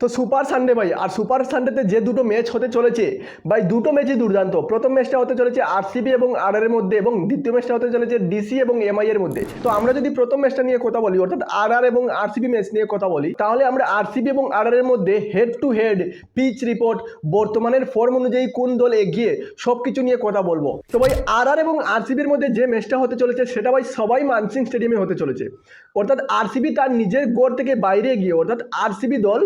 তো super Sunday ভাই, আর super সানডেতে যে দুটো ম্যাচ হতে চলেছে, ভাই দুটো ম্যাচই দুর্দান্ত। প্রথম ম্যাচটা হতে চলেছে আরসিবি এবং আর এর মধ্যে এবং দ্বিতীয় ম্যাচটা হতে চলেছে ডিসি এবং এমআই এর মধ্যে। তো আমরা যদি প্রথম ম্যাচটা নিয়ে কথা বলি, অর্থাৎ আর আর এবং আরসিবি ম্যাচ নিয়ে কথা বলি, তাহলে আমরা আরসিবি এবং আর এর মধ্যে head to head pitch report বর্তমানের ফর্ম অনুযায়ী কোন দল এগিয়ে সব কিছু নিয়ে কথা বলব। তো ভাই আর আর এবং আরসিবির মধ্যে যে ম্যাচটা হতে চলেছে, সেটা ভাই সবাই মানসিং স্টেডিয়ামে হতে চলেছে। অর্থাৎ আরসিবি তার নিজের গড় থেকে বাইরে গিয়ে, অর্থাৎ আরসিবি দল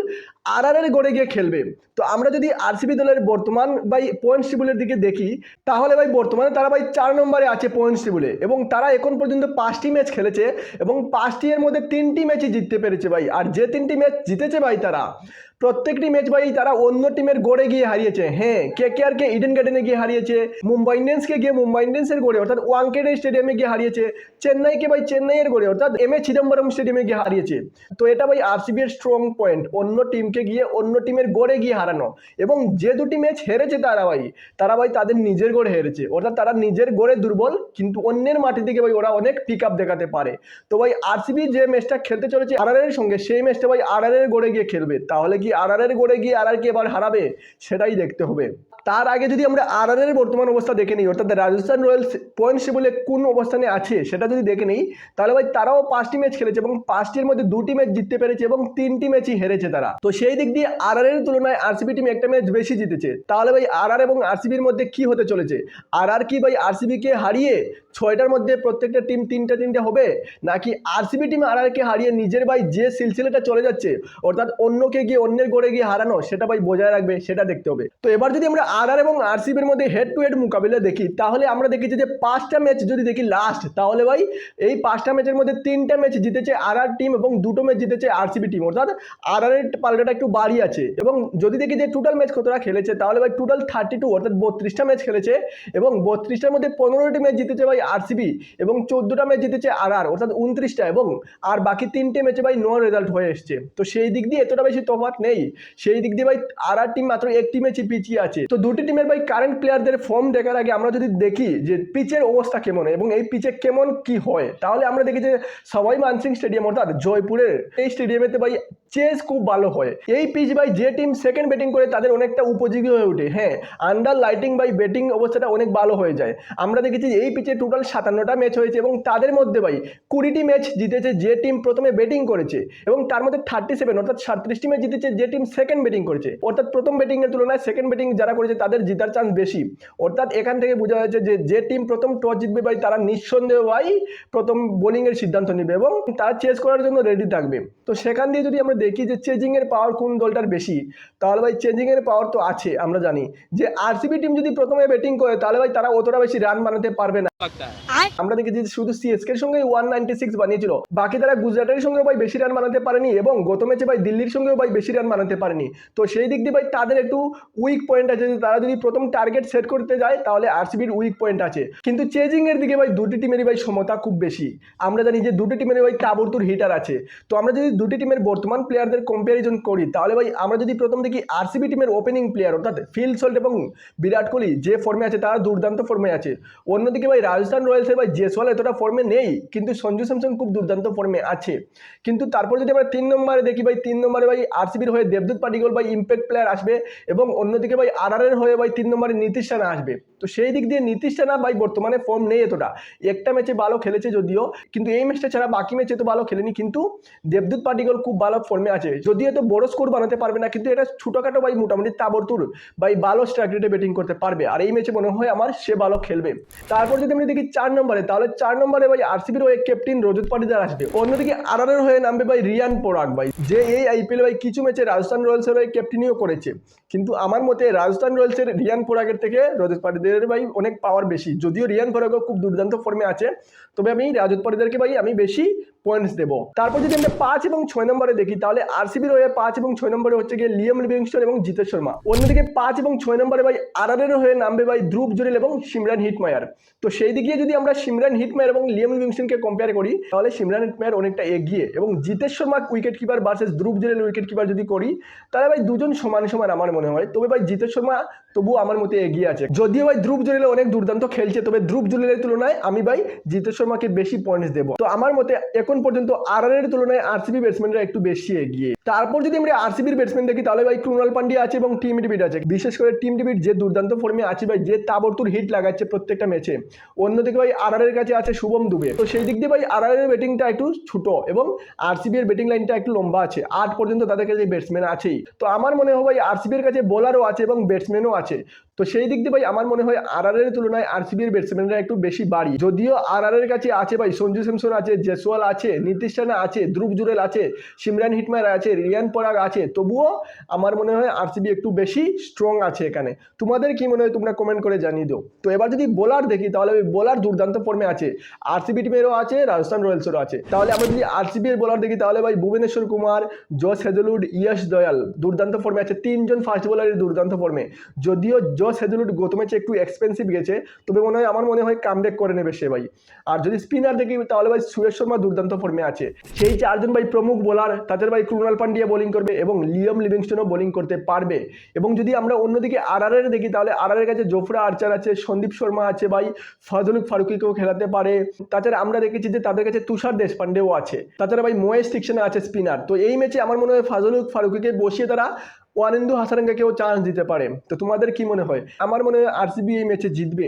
আর আর এর গড়ে গিয়ে খেলবে। তো আমরা যদি আরসিবি দলের বর্তমান ভাই পয়েন্ট টেবিলের দিকে দেখি, তাহলে ভাই বর্তমানে তারা ভাই চার নম্বরে আছে পয়েন্ট টেবিলে এবং তারা এখন পর্যন্ত পাঁচটি ম্যাচ খেলেছে এবং পাঁচটি এর মধ্যে তিনটি ম্যাচই জিততে পেরেছে ভাই। আর যে তিনটি ম্যাচ জিতেছে ভাই তারা প্রত্যেকটি ম্যাচ ভাই তারা অন্য টিমের গড়ে গিয়ে হারিয়েছে। হ্যাঁ কে কে আর কে ইডেন গার্ডেনে গিয়ে হারিয়েছে মুম্বাই ইন্ডিয়ান্সকে গিয়ে মুম্বাই ইন্ডিয়ান্সের গড়ে অর্থাৎ ওয়াংকেডে স্টেডিয়ামে গিয়ে হারিয়েছে চেন্নাইকে ভাই চেন্নাইয়ের গড়ে অর্থাৎ এম এ চিদম্বরম স্টেডিয়ামে গিয়ে হারিয়েছে। তো এটা ভাই আরসিবি এর স্ট্রং পয়েন্ট অন্য টিমকে গিয়ে অন্য টিমের গড়ে গিয়ে হারানো। এবং যে দুটি ম্যাচ হেরেছে তারা ভাই তারা ভাই তাদের নিজের গড়ে হেরেছে, অর্থাৎ তারা নিজের গড়ে দুর্বল, কিন্তু অন্যের মাটি থেকে ভাই ওরা অনেক পিক আপ দেখাতে পারে। তো ভাই আরসিবি যে ম্যাচটা খেলতে চলেছে আর সঙ্গে, সেই ম্যাচটা ভাই আর এর গড়ে গিয়ে খেলবে। তাহলে কি আর এর গড়ে গিয়ে আর কি এবার হারাবে, সেটাই দেখতে হবে। তার আগে যদি আমরা আর এর বর্তমান অবস্থা দেখে নিই, অর্থাৎ রাজস্থান রয়্যালস পয়েন্ট টেবিলে কোন অবস্থানে আছে, সেটা যদি দেখে নিই, তাহলে ভাই তারাও পাঁচটি ম্যাচ খেলেছে এবং পাঁচটির মধ্যে দুটি ম্যাচ জিততে পেরেছে এবং তিনটি ম্যাচই হেরেছে তারা। তো সেই দিক দিয়ে আর আর এর তুলনায় আরসিবি টিম একটা ম্যাচ বেশি জিতেছে। তাহলে ভাই আর আর এবং আরসিবির মধ্যে কি হতে চলেছে? আর আর কি ভাই আরসিবিকে হারিয়ে ছয়টার মধ্যে প্রত্যেকটা টিম তিনটা তিনটে হবে? নাকি আরসিবি টিম আর আরকে হারিয়ে নিজের ভাই যে সিলসিলাটা চলে যাচ্ছে, অর্থাৎ অন্যকে গিয়ে অন্যের গড়ে গিয়ে হারানো, সেটা ভাই বজায় রাখবে, সেটা দেখতে হবে। তো এবার যদি আমরা আর আর এবং আরসিবির মধ্যে হেড টু হেড মোকাবিলা দেখি, তাহলে আমরা দেখেছি যে পাঁচটা ম্যাচ যদি দেখি লাস্ট তাহলে ভাই এই পাঁচটা ম্যাচের মধ্যে তিনটা ম্যাচ জিতেছে আর আর টিম এবং দুটো ম্যাচ জিতেছে আরসিবি টিম অর্থাৎ আর আর এর পাল্টাটা একটু বাড়ি আছে। এবং যদি দেখি যে টোটাল ম্যাচ কতটা খেলেছে, তাহলে ভাই টোটাল থার্টি টু অর্থাৎ বত্রিশটা ম্যাচ খেলেছে এবং বত্রিশটার মধ্যে পনেরোটি ম্যাচ জিতেছে ভাই আরসিবি এবং চোদ্দোটা ম্যাচ জিতেছে আর আর অর্থাৎ উনত্রিশটা এবং আর বাকি তিনটে ম্যাচে ভাই নো রেজাল্ট হয়ে এসছে। তো সেই দিক দিয়ে এতটা বেশি তফাৎ নেই। সেই দিক দিয়ে ভাই আর আর টিম মাত্র একটি ম্যাচে পিছিয়ে আছে। তো দুটি টিমের ভাই কারেন্ট প্লেয়ারদের ফর্ম দেখার আগে আমরা যদি দেখি যে পিচের অবস্থা কেমন এবং এই পিচে কেমন কি হয়, তাহলে আমরা দেখি যে সবাই মানসিং স্টেডিয়াম অর্থাৎ জয়পুরের এই স্টেডিয়ামেতে ভাই চেস খুব ভালো হয়। এই পিচ ভাই যে টিম সেকেন্ড ব্যাটিং করে তাদের অনেকটা উপযোগী হয়ে ওঠে। হ্যাঁ আন্ডার লাইটিং বাই ব্যাটিং অবস্থাটা অনেক ভালো হয়ে যায়। আমরা দেখেছি এই পিচে টোটাল সাতান্নটা ম্যাচ হয়েছে এবং তাদের মধ্যে ভাই কুড়িটি ম্যাচ জিতেছে যে টিম প্রথমে ব্যাটিং করেছে এবং তার মধ্যে থার্টি সেভেন অর্থাৎ সাতত্রিশটি ম্যাচ জিতেছে যে টিম সেকেন্ড ব্যাটিং করেছে। অর্থাৎ প্রথম ব্যাটিংয়ের তুলনায় সেকেন্ড ব্যাটিং যারা করেছে তাদের জিতার চান্স বেশি। অর্থাৎ এখান থেকে বোঝা যাচ্ছে যে যে টিম প্রথম টস জিতবে ভাই তারা নিঃসন্দেহ ভাই প্রথম বোলিংয়ের সিদ্ধান্ত নেবে এবং তারা চেস করার জন্য রেডি থাকবে। তো সেখান দিয়ে যদি আমরা দেখি যে চেজিংয়ের পাওয়ার কোন দলটার বেশি। তাহলে ভাই চেজিংয়ের পাওয়ার তো আছে আমরা জানি। যে আরসিবি টিম যদি প্রথমে ব্যাটিং করে তাহলে ভাই তারা অতটা বেশি রান বানাতে পারবে না। আমরা দেখেছি যে শুধু সিএসকে এর সঙ্গে ওয়ান নাইনটি সিক্স বানিয়েছিল। বাকি তারা গুজরাটের সঙ্গে ভাই বেশি রান বানাতে পারেনি এবং গত ম্যাচে ভাই দিল্লির সঙ্গেও ভাই বেশি রান বানাতে পারেনি। তো সেই দিক দিয়ে ভাই তাদের একটু উইক পয়েন্ট আছে। যে তারা যদি প্রথম টার্গেট সেট করতে যায় তাহলে আরসিবির উইক পয়েন্ট আছে। কিন্তু চেজিং এর দিকে ভাই দুটি টিমেরই ভাই সমতা খুব বেশি। আমরা জানি যে দুটি টিমের ভাই তাবরতুর হিটার আছে। তো আমরা যদি দুটি টিমের বর্তমান প্লেয়ারদের কম্প্যারিজন করি, তাহলে ভাই আমরা যদি প্রথম দেখি আরসিবি টিমের ওপেনিং প্লেয়ার অর্থাৎ ফিল এবং বিরাট কোহলি যে ফর্মে আছে, তারা দুর্দান্ত ফর্মে আছে। অন্যদিকে ভাই রাজস্থান রয়্যালসের ভাই জেসওয়াল এতটা ফর্মে নেই, কিন্তু সঞ্জু স্যামসন খুব দুর্দান্ত ফর্মে আছে। কিন্তু তারপর যদি আমরা তিন নম্বরে দেখি ভাই, তিন নম্বরে ভাই আরসিবির হয়ে দেবদূত পাটিগল ভাই ইম্প্যাক্ট প্লেয়ার আসবে এবং অন্যদিকে ভাই আর হয়ে ভাই তিন নম্বরে নীতিশ রানা আসবে। তো সেই দিক দিয়ে নীতিশ রানা ভাই বর্তমানে ফর্ম নেই এতটা। একটা ম্যাচে ভালো খেলেছে যদিও, কিন্তু এই ম্যাচটা ছাড়া বাকি ম্যাচে তো ভালো খেলেনি, কিন্তু দেবদূত পাটিগল খুব ভালো ফর্মে আছে। যদিও তো বড় স্কোর বানাতে পারবে না, কিন্তু এটা ছোটোখাটো ভাই মোটামুটি তাবরতুর ভাই ভালো রেটে ব্যাটিং করতে পারবে। আর এই ম্যাচে মনে হয় আমার সে ভালো খেলবে। তারপর যদি আমি দেখি চার নম্বরে, তাহলে চার নম্বরে ভাই আরসিবির ওই ক্যাপ্টেন রজত পাটিদার আসবে অন্যদিকে আর এর হয়ে নামবে ভাই রিয়ান পোরাক ভাই, যে এই আইপিএল ভাই কিছু ম্যাচে রাজস্থান রয়্যালসের হয়ে ক্যাপ্টেনিও করেছে। কিন্তু আমার মতে রাজস্থান রয়্যালসের রিয়ান পোরাকের থেকে রজত পাটিদারের ভাই অনেক পাওয়ার বেশি। যদিও রিয়ান পোরাকও খুব দুর্দান্ত ফর্মে আছে, তবে আমি রাজত পাটিদারকে ভাই আমি বেশি পয়েন্টস দেবো। তারপর যদি আমরা পাঁচ এবং ছয় নম্বরে দেখি তাহলে আরসিবির হয়ে পাঁচ এবং ছয় নম্বরে হচ্ছে গিয়ে লিয়াম লিভিংস্টন এবং জিতেশ শর্মা। অন্যদিকে পাঁচ এবং ছয় নম্বরে ভাই আর এর হয়ে নামবে ভাই ধ্রুব জুরেল এবং সিমরান হিটমায়ার। তো সেই দিকে যদি আমরা সিমরান হিটমায়ার এবং লিয়াম লিভিংস্টনকে কম্পেয়ার করি, তাহলে সিমরান হিটমায়ার অনেকটা এগিয়ে এবং Jitesh Sharma wicket keeper versus Dhruv Jurel wicket keeper যদি করি, তাহলে ভাই দুজন সমান সমান আমার মনে হয়। তবে ভাই জিতেশ শর্মা তবুও আমার মতে এগিয়ে আছে। যদিও ভাই ধ্রুব জুরেল অনেক দুর্দান্ত খেলছে, তবে ধ্রুব জুরেলের তুলনায় আমি ভাই জিতেশ শর্মাকে বেশি পয়েন্টস দেবো। তো আমার মতে এখন পর্যন্ত আর এর তুলনায় আরসিবি ব্যাটসম্যানরা একটু বেশি এগিয়ে। তারপর যদি আমরা আরসিবির ব্যাটসম্যান দেখি, তাহলে ভাই ক্রুনাল পান্ডিয়া আছে এবং টিম ডিবিট আছে। বিশেষ করে টিম ডিবিট যে দুর্দান্ত ফর্মে আছে ভাই, যে তাবরতুর হিট লাগাচ্ছে প্রত্যেকটা ম্যাচে অন্যদিকে ভাই আর এর কাছে আছে শুভম দুবে। তো সেই দিক দিয়ে ভাই আর এর ব্যাটিংটা একটু ছোট এবং আরসিবি এর ব্যাটিং লাইনটা একটু লম্বা আছে। আট পর্যন্ত তাদের কাছে ব্যাটসম্যান আছেই। তো আমার মনে হয় ভাই আরসিবি এর কাছে বোলারও আছে এবং ব্যাটসম্যানও আছে। তো সেই দিক দিয়ে ভাই আমার মনে হয় আর আর এর তুলনায় আরসিবির ব্যাটসম্যানরা একটু বেশি বাড়ি। যদিও আর আর এর কাছে আছে ভাই, সঞ্জু স্যামসন আছে, জেসওয়াল আছে, নীতিশ রানা আছে, ধ্রুব জুরেল আছে, সিমরান হিটমার আছে, রিয়ান পরাগ আছে, তবুও আমার মনে হয় আরসিবি একটু বেশি স্ট্রং আছে এখানে। তোমাদের কি মনে হয় তোমরা কমেন্ট করে জানিয়ে দাও। তো এবার যদি বোলার দেখি, তাহলে ওই বোলার দুর্দান্ত ফর্মে আছে। আরসিবি টিমেরও আছে, রাজস্থান রয়্যালসেরও আছে। তাহলে আমরা যদি আরসিবি এর বোলার দেখি, তাহলে ভাই ভুবনেশ্বর কুমার, জস হেজলুড ইয়াশ দয়াল দুর্দান্ত ফর্মে আছে। তিনজন ফাস্ট বোলারের দুর্দান্ত ফর্মে যদিও জস হেজলুড গত ম্যাচে একটু এক্সপেন্সিভ গেছে, তবে মনে হয়, আমার মনে হয় কাম কামব্যাক করে নেবে সে ভাই। আর যদি স্পিনার দেখি, তাহলে ভাই সুরেশ শর্মা দুর্দান্ত ফর্মে আছে। সেই চারজন ভাই প্রমুখ বোলার তাদের ভাই ক্রুনাল পান্ডিয়া বোলিং করবে এবং লিয়ম লিভিংস্টনও বোলিং করতে পারবে। এবং যদি আমরা অন্যদিকে আর আর এর দেখি, তাহলে আর এর কাছে জোফরা আর্চার আছে, সন্দীপ শর্মা আছে ভাই ফজলুক ফারুকিকেও খেলাতে পারে। তাছাড়া আমরা দেখেছি যে তাদের কাছে তুষার দেশপান্ডেও আছে। তাছাড়া ভাই মহেশ তিকশনে আছে স্পিনার তো এই ম্যাচে আমার মনে হয় ফাজলুক ফারুকিকে বসিয়ে তারা ওয়ানেন্দু হাসারাঙ্গাকেও চান্স দিতে পারে। তো তোমাদের কি মনে হয়? আমার মনে হয় আরসিবি এই ম্যাচে জিতবে।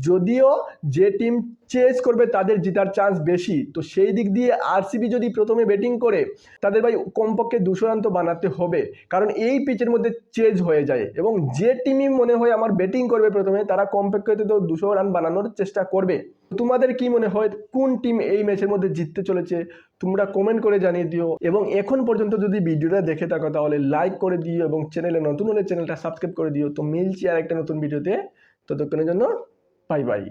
যদিও যে টিম চেস করবে তাদের জেতার চান্স বেশি। তো সেই দিক দিয়ে আরসিবি যদি প্রথমে ব্যাটিং করে, তাদের ভাই কমপক্ষে দুশো রান তো বানাতে হবে। কারণ এই পিচের মধ্যে চেজ হয়ে যায়। এবং যে টিমই মনে হয় আমার ব্যাটিং করবে প্রথমে, তারা কমপক্ষে তো দুশো রান বানানোর চেষ্টা করবে। তোমাদের কি মনে হয়, কোন টিম এই ম্যাচের মধ্যে জিততে চলেছে? তোমরা কমেন্ট করে জানিয়ে দিও। এবং এখন পর্যন্ত যদি ভিডিওটা দেখে থাকো, তাহলে লাইক করে দিও এবং চ্যানেলে নতুন হলে চ্যানেলটা সাবস্ক্রাইব করে দিও। তো মিলছি আর একটা নতুন ভিডিওতে। ততক্ষণের জন্য বাই বাই